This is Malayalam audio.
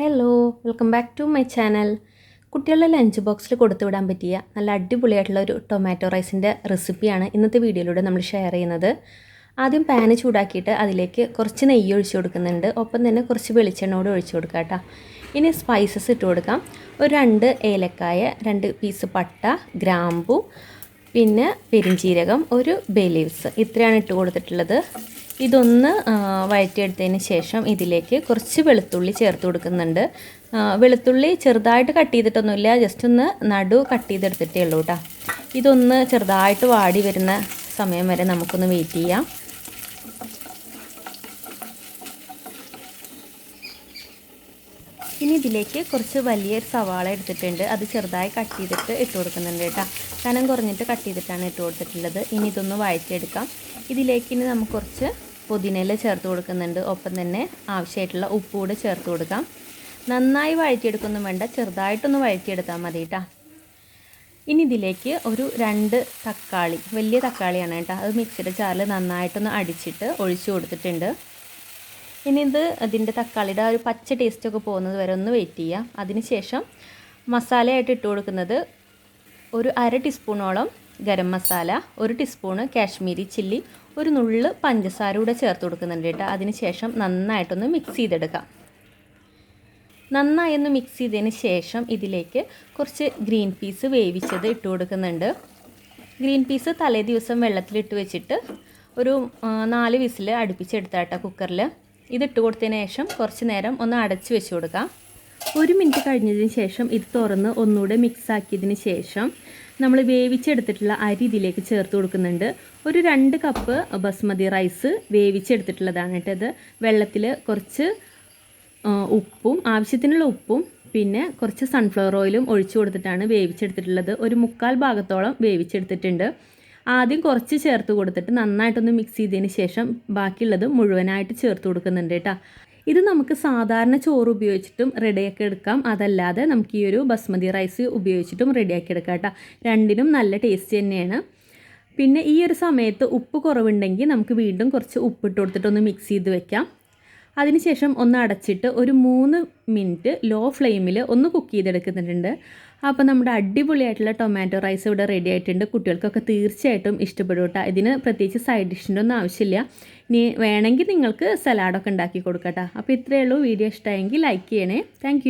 Hello welcome back to my channel കുട്ടികളുടെ ലഞ്ച് ബോക്സിൽ കൊടുത്തു വിടാൻ പറ്റിയ നല്ല അടിപൊളിയായിട്ടുള്ള ഒരു ടൊമാറ്റോ റൈസിന്റെ റെസിപ്പിയാണ് ഇന്നത്തെ വീഡിയോയിലൂടെ നമ്മൾ ഷെയർ ചെയ്യുന്നത്. ആദ്യം പാന് ചൂടാക്കിയിട്ട് അതിലേക്ക് കുറച്ച് നെയ്യ് ഒഴിച്ചു കൊടുക്കുന്നുണ്ട്. ഒപ്പം തന്നെ കുറച്ച് വെളിച്ചെണ്ണ കൂടെ ഒഴിച്ചു കൊടുക്കുക കേട്ടോ. ഇനി സ്പൈസസ് ഇട്ട് കൊടുക്കാം. ഒരു രണ്ട് ഏലക്കായ രണ്ട് പീസ് പട്ട ഗ്രാമ്പു പിന്നെ പെരിഞ്ചീരകം ഒരു ബേ ലീവ്സ് ഇത്രയാണ് ഇട്ട് കൊടുത്തിട്ടുള്ളത്. ഇതൊന്ന് വഴറ്റിയെടുത്തതിന് ശേഷം ഇതിലേക്ക് കുറച്ച് വെളുത്തുള്ളി ചേർത്ത് കൊടുക്കുന്നുണ്ട്. വെളുത്തുള്ളി ചെറുതായിട്ട് കട്ട് ചെയ്തിട്ടൊന്നുമില്ല ജസ്റ്റ് ഒന്ന് നടു കട്ട് ചെയ്തെടുത്തിട്ടേ ഉള്ളൂ കേട്ടോ ഇതൊന്ന് ചെറുതായിട്ട് വാടി വരുന്ന സമയം വരെ നമുക്കൊന്ന് വെയിറ്റ് ചെയ്യാം. ഇനി ഇതിലേക്ക് കുറച്ച് വലിയൊരു സവാള എടുത്തിട്ടുണ്ട്. അത് ചെറുതായി കട്ട് ചെയ്തിട്ട് ഇട്ട് കൊടുക്കുന്നുണ്ട് കേട്ടോ കനം കുറഞ്ഞിട്ട് കട്ട് ചെയ്തിട്ടാണ് ഇട്ട് കൊടുത്തിട്ടുള്ളത്. ഇനി ഇതൊന്ന് വഴറ്റിയെടുക്കാം. ഇതിലേക്ക് ഇനി നമുക്ക് കുറച്ച് പുതിനയില ചേർത്ത് കൊടുക്കുന്നുണ്ട്. ഒപ്പം തന്നെ ആവശ്യമായിട്ടുള്ള ഉപ്പ് കൂടെ ചേർത്ത് കൊടുക്കാം. നന്നായി വഴറ്റിയെടുക്കൊന്നും വേണ്ട. ചെറുതായിട്ടൊന്ന് വഴറ്റിയെടുത്താൽ മതി കേട്ടോ ഇനി ഇതിലേക്ക് ഒരു രണ്ട് തക്കാളി വലിയ തക്കാളിയാണ് കേട്ടോ അത് മിക്സിയുടെ ചാറിൽ നന്നായിട്ടൊന്ന് അടിച്ചിട്ട് ഒഴിച്ചു കൊടുത്തിട്ടുണ്ട്. ഇനി ഇത് അതിന്റെ തക്കാളിയുടെ ഒരു പച്ച ടേസ്റ്റൊക്കെ പോകുന്നത് വരെ ഒന്ന് വെയിറ്റ് ചെയ്യാം. അതിനുശേഷം മസാലയായിട്ട് ഇട്ട് കൊടുക്കുന്നത് ഒരു അര ടീസ്പൂണോളം ഗരം മസാല ഒരു ടീസ്പൂണ് കാശ്മീരി ചില്ലി ഒരു നുള്ള് പഞ്ചസാര കൂടെ ചേർത്ത് കൊടുക്കുന്നുണ്ട് കേട്ടോ. അതിനുശേഷം നന്നായിട്ടൊന്ന് മിക്സ് ചെയ്തെടുക്കാം. നന്നായി ഒന്ന് മിക്സ് ചെയ്തതിന് ശേഷം ഇതിലേക്ക് കുറച്ച് ഗ്രീൻ പീസ് വേവിച്ചത് ഇട്ട് കൊടുക്കുന്നുണ്ട്. ഗ്രീൻ പീസ് തലേ ദിവസം വെള്ളത്തിലിട്ട് വെച്ചിട്ട് ഒരു നാല് വിസിൽ അടുപ്പിച്ചെടുത്താട്ട കുക്കറിൽ ഇതിട്ട് കൊടുത്തതിന് ശേഷം കുറച്ച് നേരം ഒന്ന് അടച്ച് വെച്ച് കൊടുക്കാം. ഒരു മിനിറ്റ് കഴിഞ്ഞതിന് ശേഷം ഇത് തുറന്ന് ഒന്നുകൂടെ മിക്സ് ആക്കിയതിന് ശേഷം നമ്മൾ വേവിച്ചെടുത്തിട്ടുള്ള അരി ഇതിലേക്ക് ചേർത്ത് കൊടുക്കുന്നുണ്ട്. ഒരു രണ്ട് കപ്പ് ബസ്മതി റൈസ് വേവിച്ചെടുത്തിട്ടുള്ളതാണ് കേട്ടോ ഇത്. വെള്ളത്തിൽ കുറച്ച് ഉപ്പും ആവശ്യത്തിനുള്ള ഉപ്പും പിന്നെ കുറച്ച് സൺഫ്ലവർ ഓയിലും ഒഴിച്ചു കൊടുത്തിട്ടാണ് വേവിച്ചെടുത്തിട്ടുള്ളത്. ഒരു മുക്കാൽ ഭാഗത്തോളം വേവിച്ചെടുത്തിട്ടുണ്ട്. ആദ്യം കുറച്ച് ചേർത്ത് കൊടുത്തിട്ട് നന്നായിട്ടൊന്ന് മിക്സ് ചെയ്തതിന് ശേഷം ബാക്കിയുള്ളത് മുഴുവനായിട്ട് ചേർത്ത് കൊടുക്കുന്നുണ്ട് കേട്ടോ. ഇത് നമുക്ക് സാധാരണ ചോറ് ഉപയോഗിച്ചിട്ടും റെഡിയാക്കി എടുക്കാം. അതല്ലാതെ നമുക്ക് ഈ ഒരു ബസ്മതി റൈസ് ഉപയോഗിച്ചിട്ടും റെഡിയാക്കി എടുക്കാം കേട്ടോ. രണ്ടിനും നല്ല ടേസ്റ്റ് തന്നെയാണ്. പിന്നെ ഈ ഒരു സമയത്ത് ഉപ്പ് കുറവുണ്ടെങ്കിൽ നമുക്ക് വീണ്ടും കുറച്ച് ഉപ്പിട്ട് കൊടുത്തിട്ടൊന്ന് മിക്സ് ചെയ്ത് വെക്കാം. അതിനുശേഷം ഒന്ന് അടച്ചിട്ട് ഒരു മൂന്ന് മിനിറ്റ് ലോ ഫ്ലെയിമിൽ ഒന്ന് കുക്ക് ചെയ്തെടുക്കുന്നുണ്ട്. അപ്പോൾ നമ്മുടെ അടിപൊളിയായിട്ടുള്ള ടൊമാറ്റോ റൈസ് ഇവിടെ റെഡി ആയിട്ടുണ്ട്. കുട്ടികൾക്കൊക്കെ തീർച്ചയായിട്ടും ഇഷ്ടപ്പെടും കേട്ടോ. ഇതിന് പ്രത്യേകിച്ച് സൈഡ് ഡിഷിന്റെ ഒന്നും ആവശ്യമില്ല. ഇനി വേണമെങ്കിൽ നിങ്ങൾക്ക് സലാഡൊക്കെ ഉണ്ടാക്കി കൊടുക്കട്ടോ. അപ്പോൾ ഇത്രയേ ഉള്ളൂ. വീഡിയോ ഇഷ്ടമായെങ്കിൽ ലൈക്ക് ചെയ്യണേ. താങ്ക്